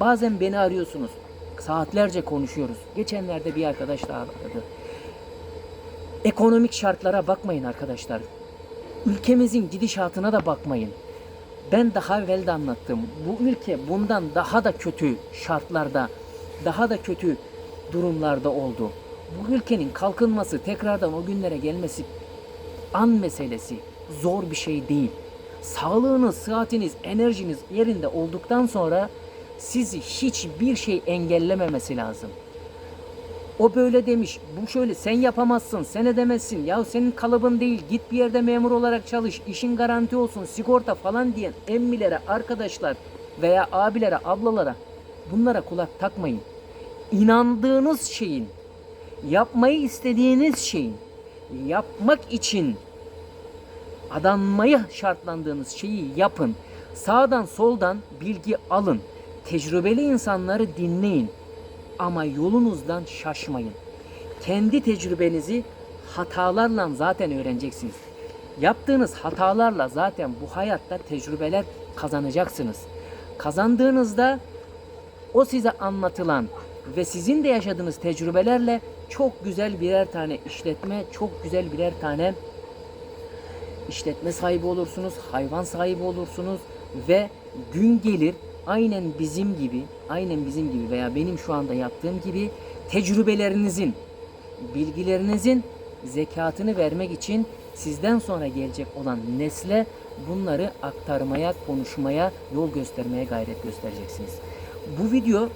Bazen beni arıyorsunuz. Saatlerce konuşuyoruz. Geçenlerde bir arkadaş daha aradı. Ekonomik şartlara bakmayın arkadaşlar. Ülkemizin gidişatına da bakmayın. Ben daha evvel de anlattım. Bu ülke bundan daha da kötü şartlarda, daha da kötü durumlarda oldu. Bu ülkenin kalkınması, tekrardan o günlere gelmesi an meselesi. Zor bir şey değil. Sağlığınız, sıhhatiniz, enerjiniz yerinde olduktan sonra sizi hiçbir şey engellememesi lazım. O böyle demiş, bu şöyle sen yapamazsın, sen edemezsin. Ya senin kalıbın değil, git bir yerde memur olarak çalış, işin garanti olsun, sigorta falan diyen emmilere, arkadaşlar veya abilere, ablalara bunlara kulak takmayın. İnandığınız şeyin, yapmayı istediğiniz şeyin, yapmak için adanmaya şartlandığınız şeyi yapın. Sağdan soldan bilgi alın. Tecrübeli insanları dinleyin. Ama yolunuzdan şaşmayın. Kendi tecrübenizi hatalarla zaten öğreneceksiniz. Yaptığınız hatalarla zaten bu hayatta tecrübeler kazanacaksınız. Kazandığınızda o size anlatılan ve sizin de yaşadığınız tecrübelerle çok güzel birer tane işletme, çok güzel birer tane işletme sahibi olursunuz, hayvan sahibi olursunuz ve gün gelir aynen bizim gibi, aynen bizim gibi veya benim şu anda yaptığım gibi tecrübelerinizin, bilgilerinizin zekatını vermek için sizden sonra gelecek olan nesle bunları aktarmaya, konuşmaya, yol göstermeye gayret göstereceksiniz. Bu video